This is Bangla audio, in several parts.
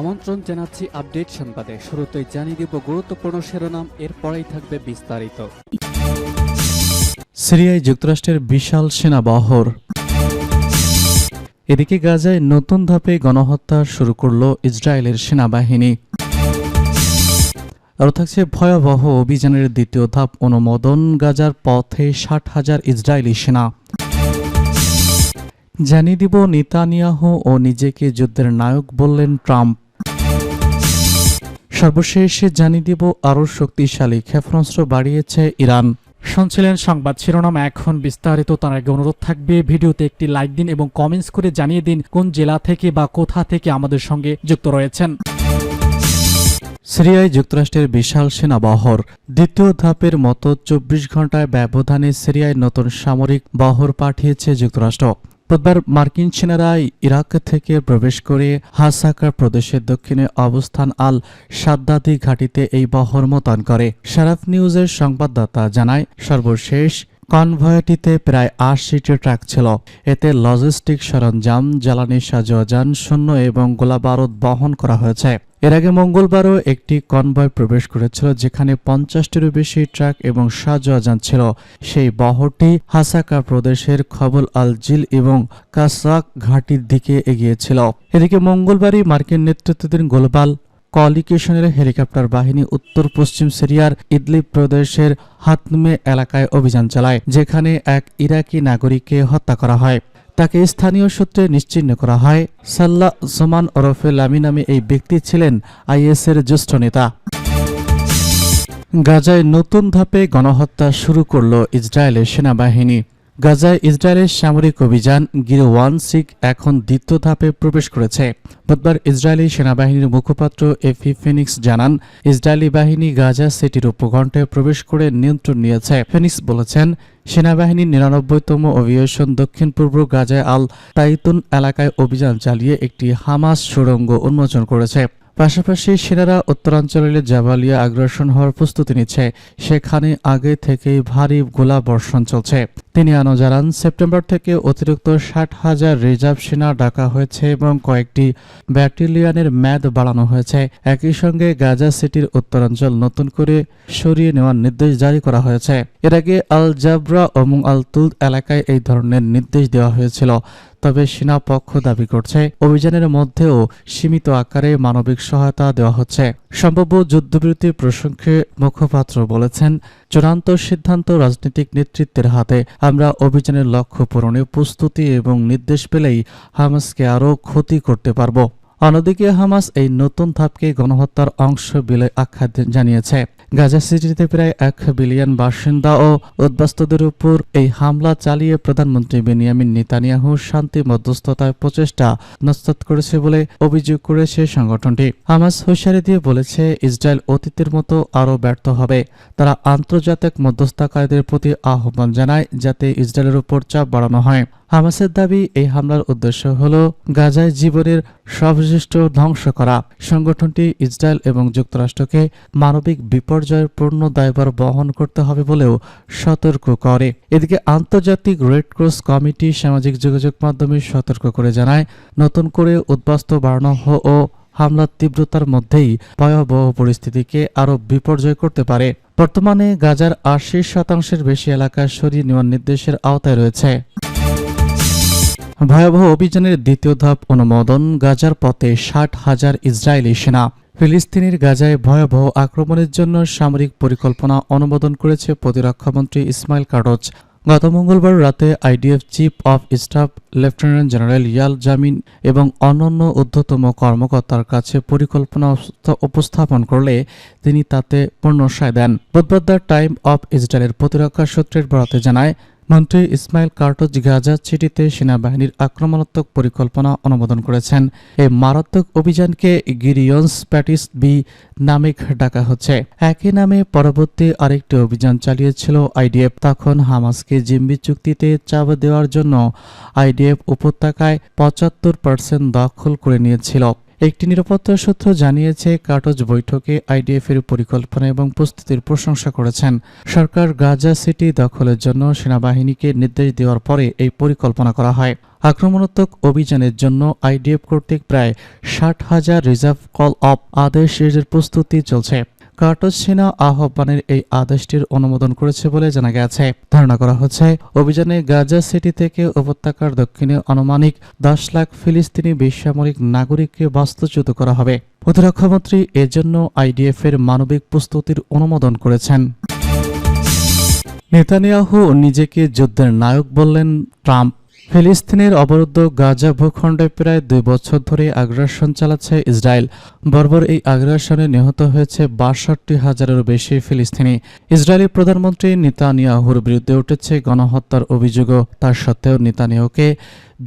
আমন্ত্রণ জানাচ্ছি আপডেট সংবাদে। শুরুতেই জানিয়ে দিব গুরুত্বপূর্ণ শিরোনাম, এরপরেই থাকবে বিস্তারিত। সিরিয়ায় যুক্তরাষ্ট্রের বিশাল সেনাবহর এদিকে গাজায় নতুন ধাপে গণহত্যা শুরু করল ইসরায়েলের সেনাবাহিনী। আরও থাকছে ভয়াবহ অভিযানের দ্বিতীয় ধাপ অনুমোদন, গাজার পথে ষাট হাজার ইসরায়েলি সেনা। জানিয়ে দিব নেতানিয়াহু ও নিজেকে যুদ্ধের নায়ক বললেন ট্রাম্প। সর্বশেষ জানিয়ে দিব আরও শক্তিশালী ক্ষেপণাস্ত্র বাড়িয়েছে ইরান। শুনছিলেন সংবাদ শিরোনাম, এখন বিস্তারিত, তার আগে অনুরোধ থাকবে, ভিডিওতে একটি লাইক দিন এবং কমেন্টস করে জানিয়ে দিন কোন জেলা থেকে বা কোথা থেকে আমাদের সঙ্গে যুক্ত রয়েছেন। সিরিয়ায় যুক্তরাষ্ট্রের বিশাল সেনাবহর। দ্বিতীয় ধাপের মতো চব্বিশ ঘন্টায় ব্যবধানে সিরিয়ায় নতুন সামরিক বহর পাঠিয়েছে যুক্তরাষ্ট্র। বুধবার মার্কিন সেনারা ইরাক থেকে প্রবেশ করে হাসাকার প্রদেশের দক্ষিণে অবস্থান আল সাদ্দাদি ঘাটিতে এই বহর মোতায়েন করে। শারাফ নিউজের সংবাদদাতা জানায়, সর্বশেষ কনভয়টিতে প্রায় আশিটি ট্রাক ছিল। এতে লজিস্টিক সরঞ্জাম, জ্বালানি সাজোয়াজান শূন্য এবং গোলাবারুদ বহন করা হয়েছে। এর আগে মঙ্গলবারও একটি কনভয় প্রবেশ করেছিল, যেখানে পঞ্চাশটিরও বেশি ট্রাক এবং সাজোয়াজান ছিল। সেই বহরটি হাসাকা প্রদেশের খবল আল জিল এবং কাসাক ঘাটির দিকে এগিয়েছিল। এদিকে মঙ্গলবারই মার্কিন নেতৃত্বাধীন গ্লোবাল কলিকেশনের হেলিকপ্টার বাহিনী উত্তর পশ্চিম সিরিয়ার ইদলিব প্রদেশের হাতমে এলাকায় অভিযান চালায়, যেখানে এক ইরাকি নাগরিককে হত্যা করা হয়। তাকে স্থানীয় সূত্রে নিশ্চিহ্ন করা হয়। সাল্লা জোমান ওরফে লামি নামে এই ব্যক্তি ছিলেন আইএসের জ্যেষ্ঠ নেতা। গাজায় নতুন ধাপে গণহত্যা শুরু করল ইসরায়েলের সেনাবাহিনী। গাজায় ইসরায়েলের সামরিক অভিযান গিরো ওয়ান সিক এখন দ্বিতীয় ধাপে প্রবেশ করেছে। বুধবার ইসরায়েলি সেনাবাহিনীর মুখপাত্র এফি ফিনিক্স জানান, ইসরায়েলি বাহিনী গাজা সিটির উপকণ্ঠে প্রবেশ করে নিয়ন্ত্রণ নিয়েছে। ফিনিক্স বলেছেন, সেনাবাহিনীর নিরানব্বইতম অভিয়েশন দক্ষিণ পূর্ব গাজায় আল তাইতুন এলাকায় অভিযান চালিয়ে একটি হামাস সুড়ঙ্গ উন্মোচন করেছে। পাশাপাশি সেনারা উত্তরাঞ্চলের জাবালিয়া আগ্রাসন হওয়ার প্রস্তুতি নিচ্ছে। সেখানে আগে থেকেই ভারী গোলা বর্ষণ চলছে। তিনি আনো জানান, সেপ্টেম্বর থেকে অতিরিক্ত ষাট হাজার রিজার্ভ সেনা ডাকা হয়েছে এবং কয়েকটি ব্যাটালিয়নের ম্যাদ বাড়ানো হয়েছে। একই সঙ্গে গাজা সিটির উত্তরাঞ্চল নতুন করে সরিয়ে নেওয়ার নির্দেশ জারি করা হয়েছে। এর আগে আল জাবরা এবং আল তুল এলাকায় এই ধরনের নির্দেশ দেওয়া হয়েছিল। তবে সেনা পক্ষ দাবি করছে, অভিযানের মধ্যেও সীমিত আকারে মানবিক সহায়তা দেওয়া হচ্ছে। সম্ভাব্য যুদ্ধবিরতি প্রসঙ্গে মুখপাত্র বলেছেন, চূড়ান্ত সিদ্ধান্ত রাজনৈতিক নেতৃত্বের হাতে। আমরা অভিযানের লক্ষ্য পূরণে প্রস্তুতি এবং নির্দেশ পেলেই হামাসকে আরও ক্ষতি করতে পারব। অন্যদিকে হামাস এই নতুন ধাপকে গণহত্যার অংশ বলে আখ্যা জানিয়েছে। গাজা সিটিতে প্রায় এক বিলিয়ন বাসিন্দা ও উদ্বাস্তুদের উপর এই হামলা চালিয়ে প্রধানমন্ত্রী বেনিয়ামিন নেতানিয়াহু শান্তি মধ্যস্থতায় প্রচেষ্টা নস্তাত করেছে বলে অভিযোগ করেছে সংগঠনটি। হামাস হুঁশিয়ারি দিয়ে বলেছে, ইসরায়েল অতীতের মতো আরও ব্যর্থ হবে। তারা আন্তর্জাতিক মধ্যস্থকারীদের প্রতি আহ্বান জানায় যাতে ইসরায়েলের উপর চাপ বাড়ানো হয়। হামাসের দাবি, এই হামলার উদ্দেশ্য হল গাজায় জীবনের সর্বশ্রেষ্ঠ ধ্বংস করা। সংগঠনটি ইসরায়েল এবং যুক্তরাষ্ট্রকে মানবিক বিপর্যয়ের পূর্ণ দায়ভার বহন করতে হবে বলেও সতর্ক করে। এদিকে আন্তর্জাতিক রেড ক্রস কমিটি সামাজিক যোগাযোগ মাধ্যমে সতর্ক করে জানায়, নতুন করে উদ্বাস্ত, বাড়ানো ও হামলার তীব্রতার মধ্যেই ভয়াবহ পরিস্থিতিকে আরও বিপর্যয় করতে পারে। বর্তমানে গাজার আশি শতাংশের বেশি এলাকা সরিয়ে নেওয়ার নির্দেশের আওতায় রয়েছে। ভয়াবহ অভিযানের দ্বিতীয় ধাপ অনুমোদন গাজার পথে ষাট হাজার ইসরায়েলি সেনা। ফিলিস্তিনের গাজায় ভয়াবহ আক্রমণের জন্য সামরিক পরিকল্পনা অনুমোদন করেছে প্রতিরক্ষামন্ত্রী ইসমাইল কাডজ গত মঙ্গলবার রাতে IDF chief of staff lieutenant general Eyal Zamir এবং অন্যান্য ঊর্ধ্বতম কর্মকর্তার কাছে পরিকল্পনা উপস্থাপন করলে তিনি তাতে পূর্ণসায় দেন। বুধবার দ্য টাইম অফ ইসরায়েলের প্রতিরক্ষা সূত্রের বরাতে জানায় মন্ত্রী ইসমাইল কার্টজ গাজা সিটিতে সেনাবাহিনীর আক্রমণাত্মক পরিকল্পনা অনুমোদন করেছেন। এই মারাত্মক অভিযানকে গিরিয়ন্স প্যাটিস বি নামে ডাকা হচ্ছে। একই নামে পরবর্তী আরেকটি অভিযান চালিয়েছিল আইডিএফ। তখন হামাসকে জিম্বি চুক্তিতে চাপ দেওয়ার জন্য আইডিএফ উপত্যকায় পঁচাত্তর পার্সেন্ট দখল করে নিয়েছিল। একটি নিরাপত্তা সূত্র জানিয়েছে, কাটজ বৈঠকে আইডিএফ এর পরিকল্পনা এবং প্রস্তুতির প্রশংসা করেছেন। সরকার গাজা সিটি দখলের জন্য সেনাবাহিনীকে নির্দেশ দেওয়ার পরে এই পরিকল্পনা করা হয়। আক্রমণাত্মক অভিযানের জন্য আইডিএফ কর্তৃক প্রায় ষাট হাজার রিজার্ভ কল অফ আদেশের প্রস্তুতি চলছে। কার্টস সেনা আহ্বানের এই আদেশটির অনুমোদন করেছে বলে জানা গেছে। ধারণা করা হচ্ছে, অভিযানে গাজা সিটি থেকে উপত্যকার দক্ষিণে আনুমানিক দশ লাখ ফিলিস্তিনি বেসামরিক নাগরিককে বাস্তুচ্যুত করা হবে। প্রতিরক্ষামন্ত্রী এজন্য আইডিএফ এর মানবিক প্রস্তুতির অনুমোদন করেছেন। নেতানিয়াহু নিজেকে যুদ্ধের নায়ক বললেন, ট্রাম্প ফিলিস্তিনের অবরুদ্ধ গাজা ভূখণ্ডে প্রায় দুই বছর ধরে আগ্রাসন চালাচ্ছে ইসরায়েল। বর্বর এই আগ্রাসনে নিহত হয়েছে বাষট্টি হাজারেরও বেশি ফিলিস্তিনি। ইসরায়েলি প্রধানমন্ত্রী নিতানিয়াহুর বিরুদ্ধে উঠেছে গণহত্যার অভিযোগও। তার সত্ত্বেও নেতানিয়াহুকে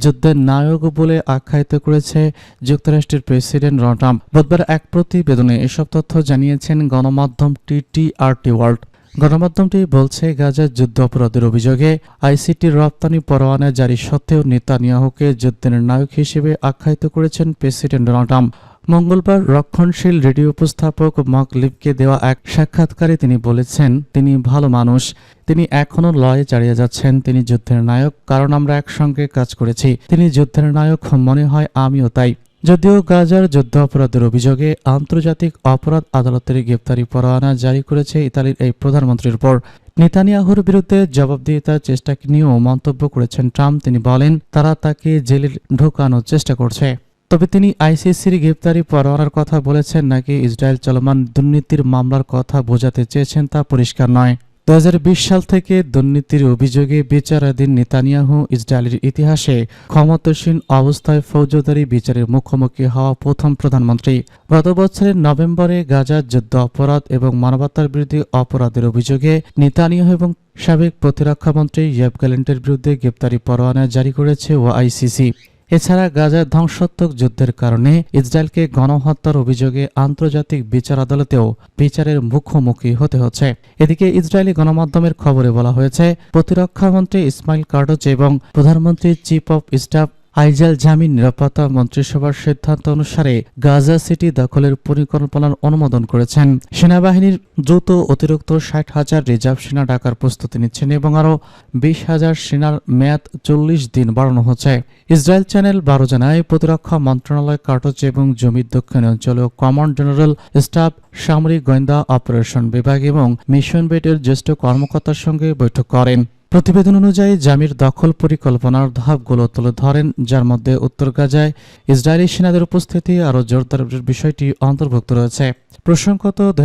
যুদ্ধের নায়ক বলে আখ্যায়িত করেছে যুক্তরাষ্ট্রের প্রেসিডেন্ট ডোনাল্ড ট্রাম্প। বুধবার এক প্রতিবেদনে এসব তথ্য জানিয়েছেন গণমাধ্যম টিটিআরটি ওয়ার্ল্ড। গণমাধ্যমটি বলছে গাজার যুদ্ধ অপরাধের অভিযোগে আইসিটির রপ্তানি পরোয়ানা জারি সত্ত্বেও নেতানিয়াহুকে যুদ্ধের নায়ক হিসেবে আখ্যায়িত করেছেন প্রেসিডেন্ট ডোনাল্ড ট্রাম্প। মঙ্গলবার রক্ষণশীল রেডিও উপস্থাপক মক লিভকে দেওয়া এক সাক্ষাৎকারে তিনি বলেছেন, তিনি ভালো মানুষ। তিনি এখনও লড়াই চালিয়ে যাচ্ছেন। তিনি যুদ্ধের নায়ক। কারণ আমরা একসঙ্গে কাজ করেছি। তিনি যুদ্ধের নায়ক, মনে হয় আমিও তাই। যদিও গাজার যুদ্ধ অপরাধের অভিযোগে আন্তর্জাতিক অপরাধ আদালতের গ্রেপ্তারি পরোয়ানা জারি করেছে ইতালির এই প্রধানমন্ত্রীর উপর। নেতানিয়াহুর বিরুদ্ধে জবাবদিহিতার চেষ্টা নিয়েও মন্তব্য করেছেন ট্রাম্প। তিনি বলেন, তারা তাকে জেলে ঢোকানোর চেষ্টা করছে। তবে তিনি আইসিসির গ্রেপ্তারি পরোয়ানার কথা বলেছেন, নাকি ইসরায়েল চলমান দুর্নীতির মামলার কথা বোঝাতে চেয়েছেন তা পরিষ্কার নয়। দু হাজার বিশ সাল থেকে দুর্নীতির অভিযোগে বিচারাধীন নেতানিয়াহু ইসরায়েলের ইতিহাসে ক্ষমতাসীন অবস্থায় ফৌজদারি বিচারের মুখোমুখি হওয়া প্রথম প্রধানমন্ত্রী। গত বছরের নভেম্বরে গাজার যুদ্ধ অপরাধ এবং মানবতার বিরুদ্ধে অপরাধের অভিযোগে নেতানিয়াহু এবং সাবেক প্রতিরক্ষামন্ত্রী ইয়েব গ্যালেন্টের বিরুদ্ধে গ্রেপ্তারি পরোয়ানা জারি করেছে ওআইসিসি। এছাড়া গাজার ধ্বংসাত্মক যুদ্ধের কারণে ইসরায়েলকে গণহত্যার অভিযোগে আন্তর্জাতিক বিচার আদালতেও বিচারের মুখোমুখি হতে হচ্ছে। এদিকে ইসরায়েলি গণমাধ্যমের খবরে বলা হয়েছে প্রতিরক্ষামন্ত্রী ইসমাইল কার্ডোজ এবং প্রধানমন্ত্রী চিফ অফ স্টাফ আইজাল জামিন নিরাপত্তা মন্ত্রিসভার সিদ্ধান্ত অনুসারে গাজা সিটি দখলের পরিকল্পনার অনুমোদন করেছেন। সেনাবাহিনীর দ্রুত অতিরিক্ত ষাট হাজার রিজার্ভ সেনা ডাকার প্রস্তুতি নিচ্ছেন এবং আরও বিশ হাজার সেনার মেয়াদ চল্লিশ দিন বাড়ানো হচ্ছে। ইসরায়েল চ্যানেল বারো জানায়, প্রতিরক্ষা মন্ত্রণালয় কার্টজ এবং জমির দক্ষিণ অঞ্চলীয় কমান্ড জেনারেল স্টাফ সামরিক গোয়েন্দা অপারেশন বিভাগ এবং মিশন বেটের জ্যেষ্ঠ কর্মকর্তার সঙ্গে বৈঠক করেন। প্রতিবেদন অনুযায়ী, জামির দখল পরিকল্পনার ধাপগুলো তুলে ধরেন, যার মধ্যে উত্তর গাজায় ইসরায়েলি সেনাদের উপস্থিতি আরও জোরদারের বিষয়টি অন্তর্ভুক্ত রয়েছে। প্রসঙ্গত দু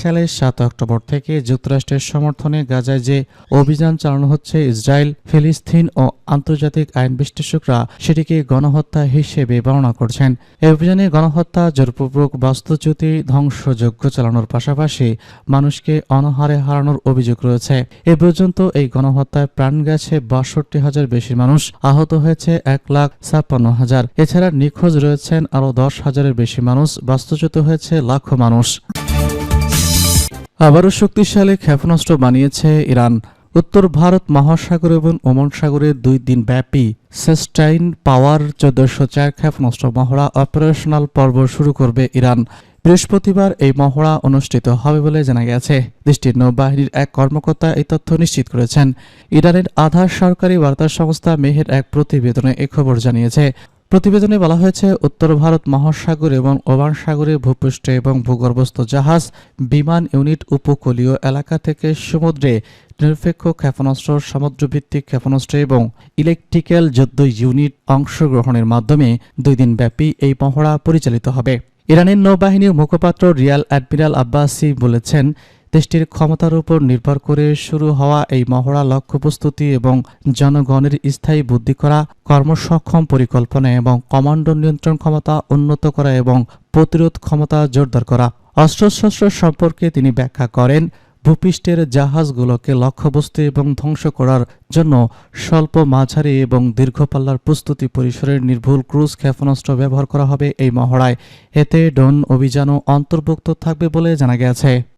সালের সাত অক্টোবর থেকে যুক্তরাষ্ট্রের সমর্থনে গাজায় যে অভিযান চালানো হচ্ছে, ইসরায়েল, ফিলিস্তিন ও আন্তর্জাতিক আইন বিশ্লেষকরা সেটিকে গণহত্যা হিসেবে বর্ণনা করছেন। এই অভিযানে গণহত্যা, জোরপূর্বক বাস্তুচ্যুতি, ধ্বংসযজ্ঞ চালানোর পাশাপাশি মানুষকে অনাহারে হারানোর অভিযোগ রয়েছে। এ পর্যন্ত এই গণহত্যায় প্রাণ গেছে বাষট্টি হাজার বেশি মানুষ। আহত হয়েছে এক লাখ ছাপ্পান্ন হাজার। এছাড়া নিখোঁজ রয়েছেন আরও দশ হাজারের বেশি মানুষ। বাস্তুচ্যুত হয়েছে লাখো মানুষ। আবারও শক্তিশালী ক্ষেপণাস্ত্র বানিয়েছে ইরান। উত্তর ভারত মহাসাগর এবং ওমান সাগরে দুই দিন ব্যাপী সেস্টাইন পাওয়ার চোদ্দশো চার ক্ষেপণাস্ত্র মহড়া অপারেশনাল পর্ব শুরু করবে ইরান। বৃহস্পতিবার এই মহড়া অনুষ্ঠিত হবে বলে জানা গেছে। দেশটির নৌবাহিনীর এক কর্মকর্তা এই তথ্য নিশ্চিত করেছেন। ইরানের আধার সরকারি বার্তা সংস্থা মেহের এক প্রতিবেদনে এ খবর জানিয়েছে। প্রতিবেদনে বলা হয়েছে, উত্তর ভারত মহাসাগর এবং ওমান সাগরে ভূপৃষ্ঠে এবং ভূগর্ভস্থ জাহাজ, বিমান ইউনিট, উপকূলীয় এলাকা থেকে সমুদ্রে নিরপেক্ষ ক্ষেপণাস্ত্র, সমুদ্রভিত্তিক ক্ষেপণাস্ত্র এবং ইলেকট্রিক্যাল যুদ্ধ ইউনিট অংশগ্রহণের মাধ্যমে দুই দিন ব্যাপী এই মহড়া পরিচালিত হবে। ইরানের নৌবাহিনীর মুখপাত্র রিয়াল অ্যাডমিরাল আব্বাসি বলেছেন, দেশটির ক্ষমতার উপর নির্ভর করে শুরু হওয়া এই মহড়া লক্ষ্য প্রস্তুতি এবং জনগণের স্থায়ী বুদ্ধি করা, কর্মসক্ষম পরিকল্পনা এবং কমান্ডো নিয়ন্ত্রণ ক্ষমতা উন্নত করা এবং প্রতিরোধ ক্ষমতা জোরদার করা। অস্ত্রশস্ত্র সম্পর্কে তিনি ব্যাখ্যা করেন ভূপৃষ্ঠের জাহাজগুলোকে লক্ষ্যবস্তু এবং ধ্বংস করার জন্য স্বল্প মাঝারি এবং দীর্ঘপাল্লার প্রস্তুতি পরিসরের নির্ভুল ক্রুজ ক্ষেপণাস্ত্র ব্যবহার করা হবে এই মহড়ায়। এতে ড্রোন অভিযানও অন্তর্ভুক্ত থাকবে বলে জানা গেছে।